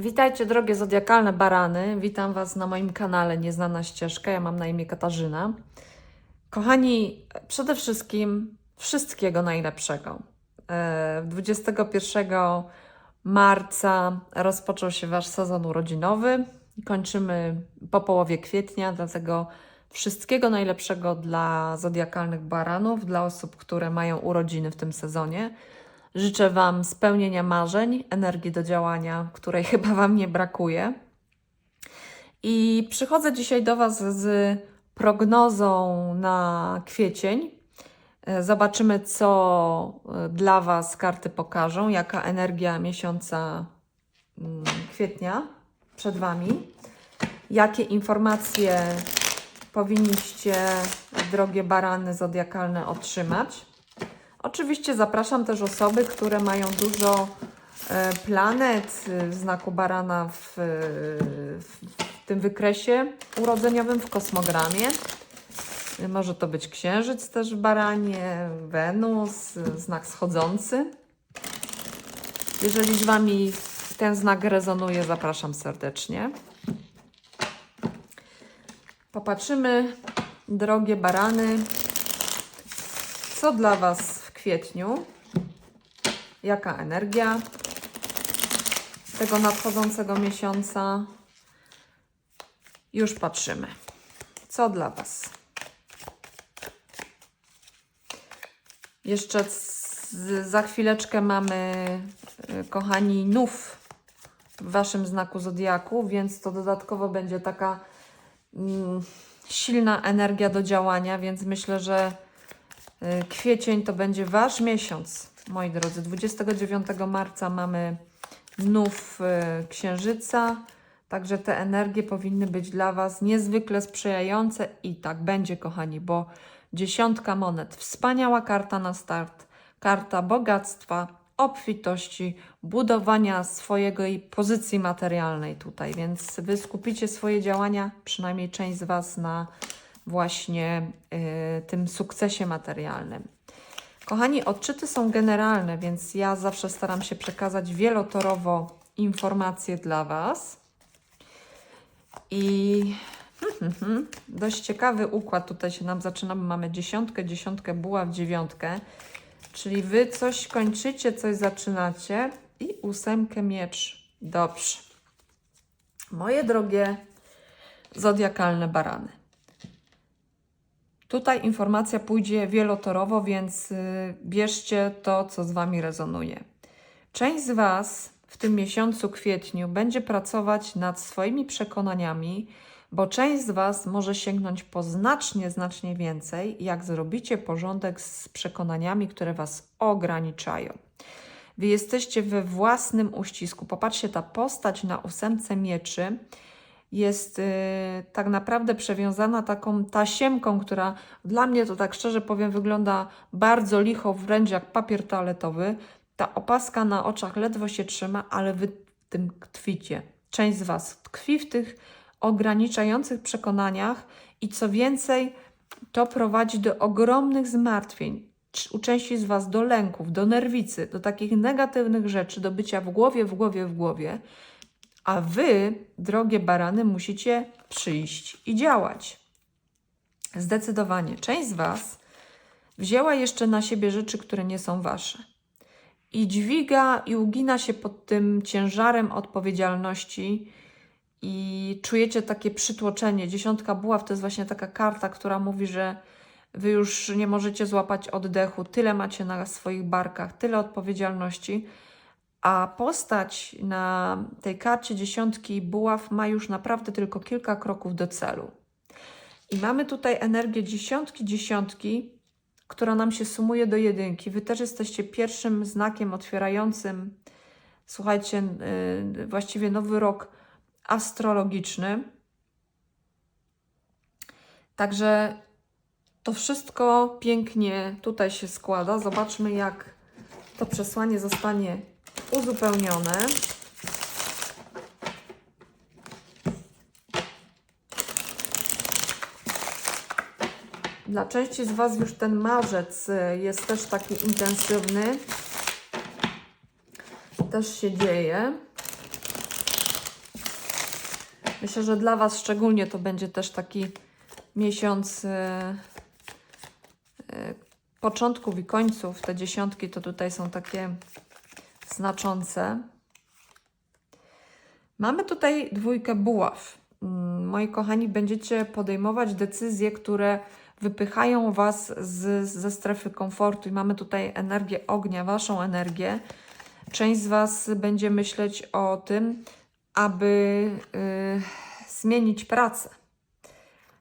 Witajcie drogie zodiakalne barany. Witam Was na moim kanale Nieznana Ścieżka. Ja mam na imię Katarzyna. Kochani, przede wszystkim wszystkiego najlepszego. E, 21 marca rozpoczął się Wasz sezon urodzinowy. Kończymy po połowie kwietnia, dlatego wszystkiego najlepszego dla zodiakalnych baranów, dla osób, które mają urodziny w tym sezonie. Życzę Wam spełnienia marzeń, energii do działania, której chyba Wam nie brakuje. I przychodzę dzisiaj do Was z prognozą na kwiecień. E, Zobaczymy, co e, dla Was karty pokażą, jaka energia miesiąca mm, kwietnia przed Wami, jakie informacje powinniście, drogie barany zodiakalne, otrzymać. Oczywiście zapraszam też osoby, które mają dużo e, planet e, w znaku barana w, e, w, w tym wykresie urodzeniowym, w kosmogramie. Może to być księżyc też w baranie, Wenus, znak schodzący. Jeżeli z Wami ten znak rezonuje, zapraszam serdecznie. Popatrzymy, drogie barany, co dla Was kwietniu? Jaka energia tego nadchodzącego miesiąca? Już patrzymy. Co dla Was? Jeszcze z, za chwileczkę mamy, y, kochani, nów w Waszym znaku zodiaku, więc to dodatkowo będzie taka mm, silna energia do działania, więc myślę, że kwiecień to będzie Wasz miesiąc, moi drodzy. 29 marca mamy nów y, księżyca, także te energie powinny być dla Was niezwykle sprzyjające i tak będzie, kochani, bo dziesiątka monet, wspaniała karta na start, karta bogactwa, obfitości, budowania swojej pozycji materialnej tutaj, więc Wy skupicie swoje działania, przynajmniej część z Was, na właśnie y, tym sukcesie materialnym. Kochani, odczyty są generalne, więc ja zawsze staram się przekazać wielotorowo informacje dla Was. I dość ciekawy układ tutaj się nam zaczyna, bo mamy dziesiątkę, dziesiątkę buław, dziewiątkę. Czyli Wy coś kończycie, coś zaczynacie i ósemkę miecz. Dobrze. Moje drogie zodiakalne barany. Tutaj informacja pójdzie wielotorowo, więc y, bierzcie to, co z Wami rezonuje. Część z Was w tym miesiącu kwietniu będzie pracować nad swoimi przekonaniami, bo część z Was może sięgnąć po znacznie, znacznie więcej, jak zrobicie porządek z przekonaniami, które Was ograniczają. Wy jesteście we własnym uścisku. Popatrzcie, ta postać na ósemce mieczy jest y, tak naprawdę przewiązana taką tasiemką, która dla mnie to tak szczerze powiem wygląda bardzo licho, wręcz jak papier toaletowy. Ta opaska na oczach ledwo się trzyma, ale wy w tym tkwicie. Część z Was tkwi w tych ograniczających przekonaniach i co więcej, to prowadzi do ogromnych zmartwień. U części z Was do lęków, do nerwicy, do takich negatywnych rzeczy, do bycia w głowie, w głowie, w głowie. A Wy, drogie barany, musicie przyjść i działać. Zdecydowanie. Część z Was wzięła jeszcze na siebie rzeczy, które nie są Wasze. I dźwiga i ugina się pod tym ciężarem odpowiedzialności i czujecie takie przytłoczenie. Dziesiątka buław to jest właśnie taka karta, która mówi, że wy już nie możecie złapać oddechu, tyle macie na swoich barkach, tyle odpowiedzialności, a postać na tej karcie dziesiątki buław ma już naprawdę tylko kilka kroków do celu. I mamy tutaj energię dziesiątki, dziesiątki, która nam się sumuje do jedynki. Wy też jesteście pierwszym znakiem otwierającym, słuchajcie, yy, właściwie nowy rok astrologiczny. Także to wszystko pięknie tutaj się składa. Zobaczmy, jak to przesłanie zostanie uzupełnione. Dla części z Was już ten marzec y, jest też taki intensywny. Też się dzieje. Myślę, że dla Was szczególnie to będzie też taki miesiąc e, e, początków i końców. Te dziesiątki to tutaj są takie znaczące. Mamy tutaj dwójkę buław. Mm, Moi kochani, będziecie podejmować decyzje, które wypychają Was z, ze strefy komfortu. I mamy tutaj energię ognia, Waszą energię. Część z Was będzie myśleć o tym, aby y, zmienić pracę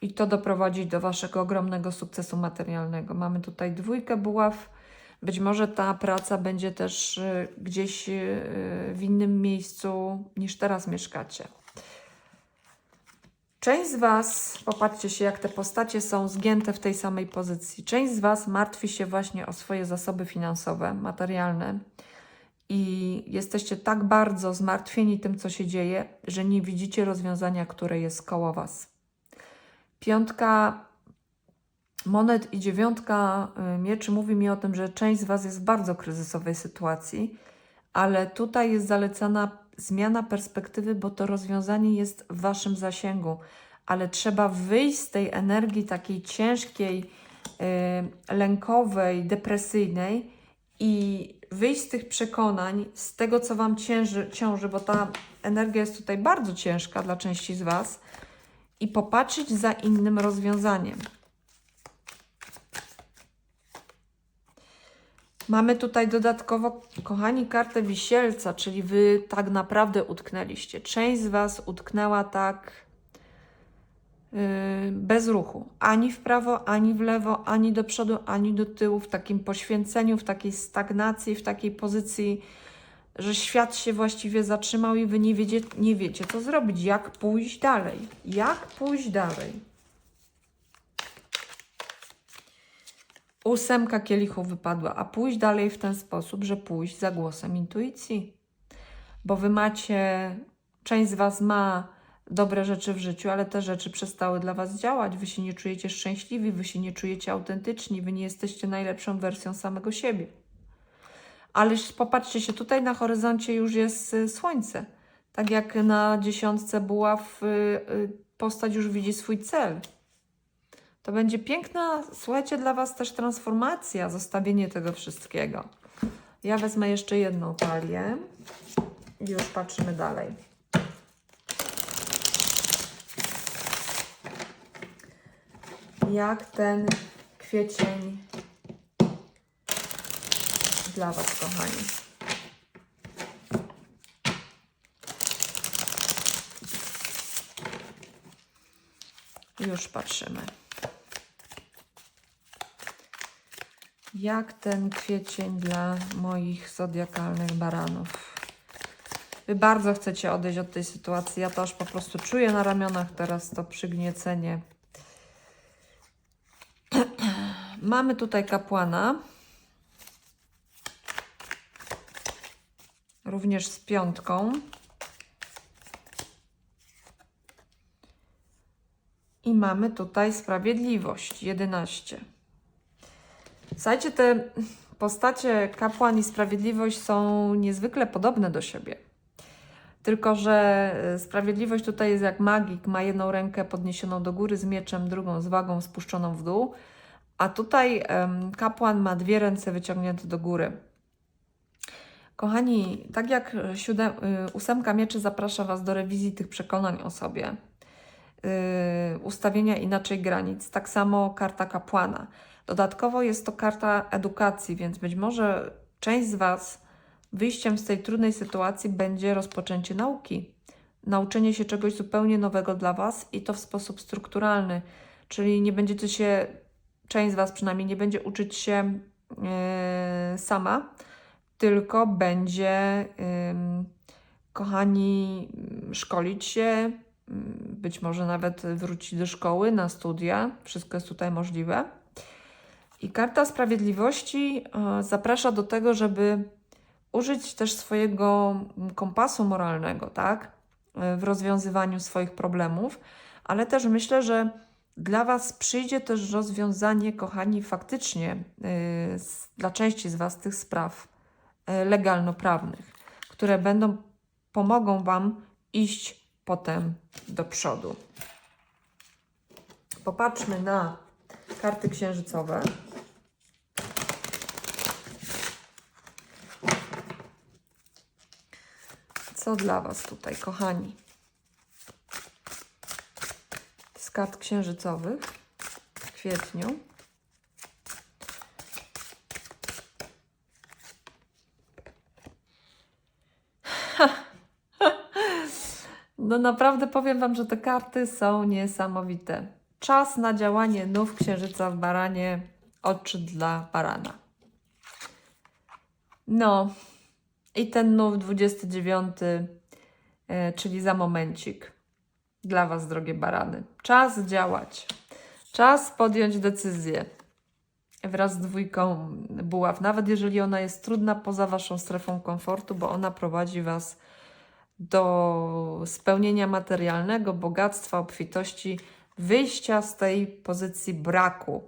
i to doprowadzić do Waszego ogromnego sukcesu materialnego. Mamy tutaj dwójkę buław. Być może ta praca będzie też y, gdzieś y, w innym miejscu niż teraz mieszkacie. Część z Was, popatrzcie się, jak te postacie są zgięte w tej samej pozycji. Część z Was martwi się właśnie o swoje zasoby finansowe, materialne i jesteście tak bardzo zmartwieni tym, co się dzieje, że nie widzicie rozwiązania, które jest koło Was. Piątka monet i dziewiątka y, mieczy mówi mi o tym, że część z Was jest w bardzo kryzysowej sytuacji, ale tutaj jest zalecana zmiana perspektywy, bo to rozwiązanie jest w Waszym zasięgu, ale trzeba wyjść z tej energii takiej ciężkiej, y, lękowej, depresyjnej i wyjść z tych przekonań, z tego, co Wam cięży, ciąży, bo ta energia jest tutaj bardzo ciężka dla części z Was, i popatrzeć za innym rozwiązaniem. Mamy tutaj dodatkowo, kochani, kartę wisielca, czyli Wy tak naprawdę utknęliście. Część z Was utknęła tak yy, bez ruchu. Ani w prawo, ani w lewo, ani do przodu, ani do tyłu, w takim poświęceniu, w takiej stagnacji, w takiej pozycji, że świat się właściwie zatrzymał i Wy nie wiecie, nie wiecie co zrobić, jak pójść dalej. Jak pójść dalej? Ósemka kielichów wypadła, a pójść dalej w ten sposób, że pójść za głosem intuicji. Bo wy macie, część z was ma dobre rzeczy w życiu, ale te rzeczy przestały dla was działać. Wy się nie czujecie szczęśliwi, wy się nie czujecie autentyczni, wy nie jesteście najlepszą wersją samego siebie. Ale popatrzcie się, tutaj na horyzoncie już jest y, słońce. Tak jak na dziesiątce buław y, y, postać już widzi swój cel. To będzie piękna, słuchajcie, dla Was też transformacja, zostawienie tego wszystkiego. Ja wezmę jeszcze jedną talię i już patrzymy dalej. Jak ten kwiecień dla Was, kochani. Już patrzymy. Jak ten kwiecień dla moich zodiakalnych baranów. Wy bardzo chcecie odejść od tej sytuacji. Ja to aż po prostu czuję na ramionach teraz to przygniecenie. Mamy tutaj kapłana. Również z piątką. I mamy tutaj sprawiedliwość 11. Słuchajcie, te postacie kapłan i sprawiedliwość są niezwykle podobne do siebie. Tylko, że e, sprawiedliwość tutaj jest jak magik, ma jedną rękę podniesioną do góry z mieczem, drugą z wagą spuszczoną w dół, a tutaj kapłan ma dwie ręce wyciągnięte do góry. Kochani, tak jak siódem, y, ósemka mieczy zaprasza Was do rewizji tych przekonań o sobie, y, ustawienia inaczej granic, tak samo karta kapłana. Dodatkowo jest to karta edukacji, więc być może część z Was wyjściem z tej trudnej sytuacji będzie rozpoczęcie nauki. Nauczenie się czegoś zupełnie nowego dla Was i to w sposób strukturalny, czyli nie będziecie się, część z Was przynajmniej nie będzie uczyć się yy, sama, tylko będzie, yy, kochani, szkolić się, być może nawet wrócić do szkoły, na studia. Wszystko jest tutaj możliwe. I karta sprawiedliwości e, zaprasza do tego, żeby użyć też swojego kompasu moralnego, tak, e, w rozwiązywaniu swoich problemów, ale też myślę, że dla Was przyjdzie też rozwiązanie, kochani, faktycznie yy, dla części z Was tych spraw legalno-prawnych, które będą, pomogą Wam iść potem do przodu. Popatrzmy na karty księżycowe. Co dla Was tutaj, kochani? Z kart księżycowych w kwietniu. No naprawdę powiem Wam, że te karty są niesamowite. Czas na działanie nów księżyca w baranie, oczy dla barana. No i ten nów 29, e, czyli za momencik. Dla Was, drogie barany. Czas działać. Czas podjąć decyzję. Wraz z dwójką buław, nawet jeżeli ona jest trudna poza Waszą strefą komfortu, bo ona prowadzi Was do spełnienia materialnego, bogactwa, obfitości, wyjścia z tej pozycji braku,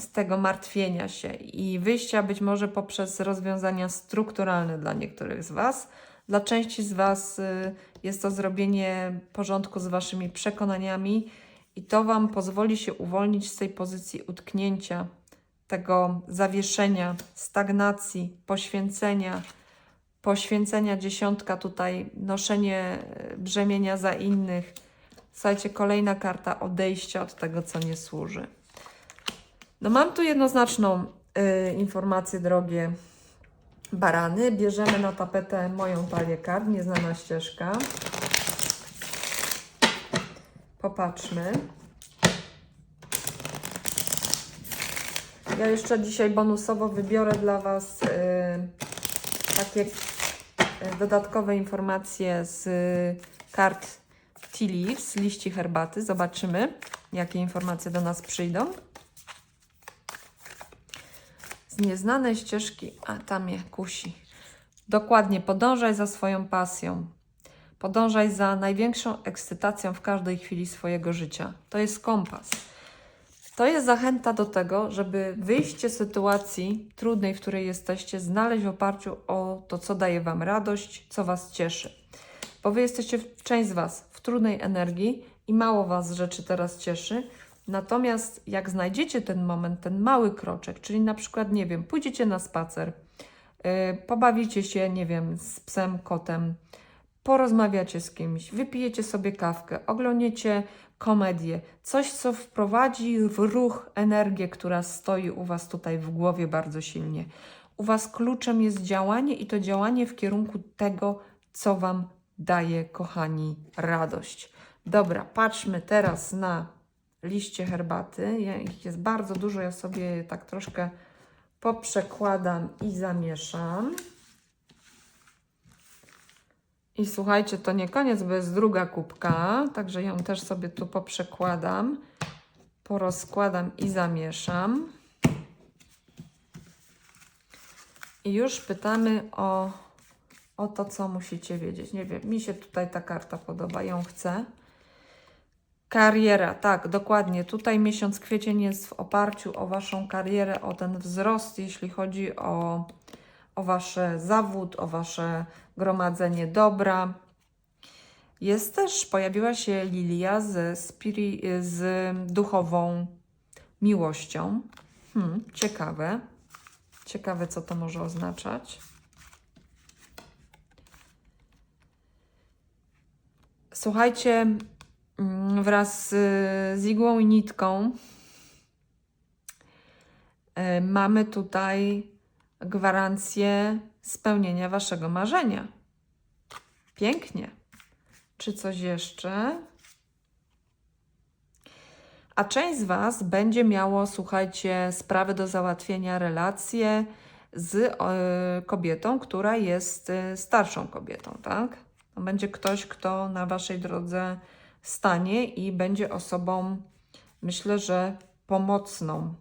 z tego martwienia się i wyjścia być może poprzez rozwiązania strukturalne dla niektórych z Was. Dla części z Was y, jest to zrobienie porządku z Waszymi przekonaniami i to Wam pozwoli się uwolnić z tej pozycji utknięcia, tego zawieszenia, stagnacji, poświęcenia poświęcenia dziesiątka tutaj, noszenie e, brzemienia za innych. Słuchajcie, kolejna karta odejścia od tego, co nie służy. No mam tu jednoznaczną y, informację, drogie barany. Bierzemy na tapetę moją talię kart, nieznana ścieżka. Popatrzmy. Ja jeszcze dzisiaj bonusowo wybiorę dla Was y, takie e, dodatkowe informacje z kart Tea Leaves, liści herbaty. Zobaczymy, jakie informacje do nas przyjdą. Nieznanej ścieżki, a tam je kusi. Dokładnie, podążaj za swoją pasją. Podążaj za największą ekscytacją w każdej chwili swojego życia. To jest kompas. To jest zachęta do tego, żeby wyjście z sytuacji trudnej, w której jesteście, znaleźć w oparciu o to, co daje Wam radość, co Was cieszy. Bo Wy jesteście, część z Was, w trudnej energii i mało Was rzeczy teraz cieszy. Natomiast jak znajdziecie ten moment, ten mały kroczek, czyli na przykład, nie wiem, pójdziecie na spacer, yy, pobawicie się, nie wiem, z psem, kotem, porozmawiacie z kimś, wypijecie sobie kawkę, oglądniecie komedię, coś, co wprowadzi w ruch energię, która stoi u Was tutaj w głowie bardzo silnie. U Was kluczem jest działanie i to działanie w kierunku tego, co Wam daje, kochani, radość. Dobra, patrzmy teraz na liście herbaty. Ja, ich jest bardzo dużo, ja sobie je tak troszkę poprzekładam i zamieszam. I słuchajcie, to nie koniec, bo jest druga kubka, także ją też sobie tu poprzekładam, porozkładam i zamieszam. I już pytamy o, o to, co musicie wiedzieć. Nie wiem, mi się tutaj ta karta podoba, ją chcę. Kariera, tak, dokładnie. Tutaj miesiąc kwiecień jest w oparciu o Waszą karierę, o ten wzrost, jeśli chodzi o, o Wasz zawód, o Wasze gromadzenie dobra. Jest też, pojawiła się Lilia z, spiri, z duchową miłością. Hmm, ciekawe. Ciekawe, co to może oznaczać. Słuchajcie, wraz z igłą i nitką e, mamy tutaj gwarancję spełnienia waszego marzenia. Pięknie. Czy coś jeszcze? A część z Was będzie miało, słuchajcie, sprawy do załatwienia, relacje z y, kobietą, która jest y, starszą kobietą, tak? Będzie ktoś, kto na Waszej drodze stanie i będzie osobą, myślę, że pomocną.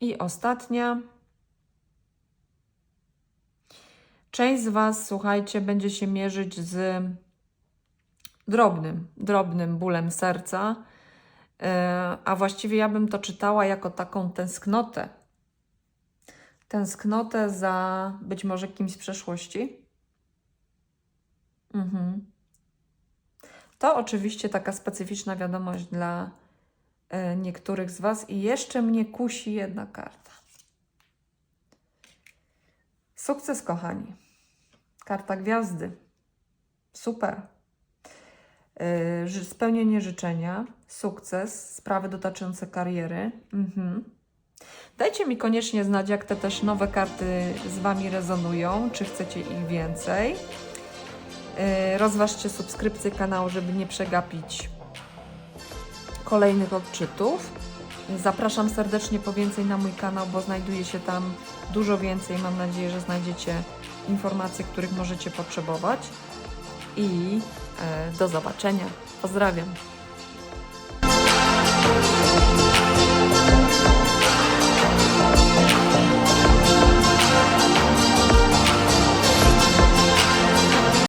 I ostatnia. Część z Was, słuchajcie, będzie się mierzyć z drobnym, drobnym bólem serca, e, a właściwie ja bym to czytała jako taką tęsknotę. Tęsknotę za być może kimś z przeszłości. Mhm. To oczywiście taka specyficzna wiadomość dla e, niektórych z Was i jeszcze mnie kusi jedna karta. Sukces, kochani. Karta gwiazdy. Super. Ży- spełnienie życzenia, sukces, sprawy dotyczące kariery. Mhm. Dajcie mi koniecznie znać, jak te też nowe karty z Wami rezonują, czy chcecie ich więcej. Rozważcie subskrypcję kanału, żeby nie przegapić kolejnych odczytów. Zapraszam serdecznie po więcej na mój kanał, bo znajduje się tam dużo więcej. Mam nadzieję, że znajdziecie informacje, których możecie potrzebować. I e, do zobaczenia. Pozdrawiam.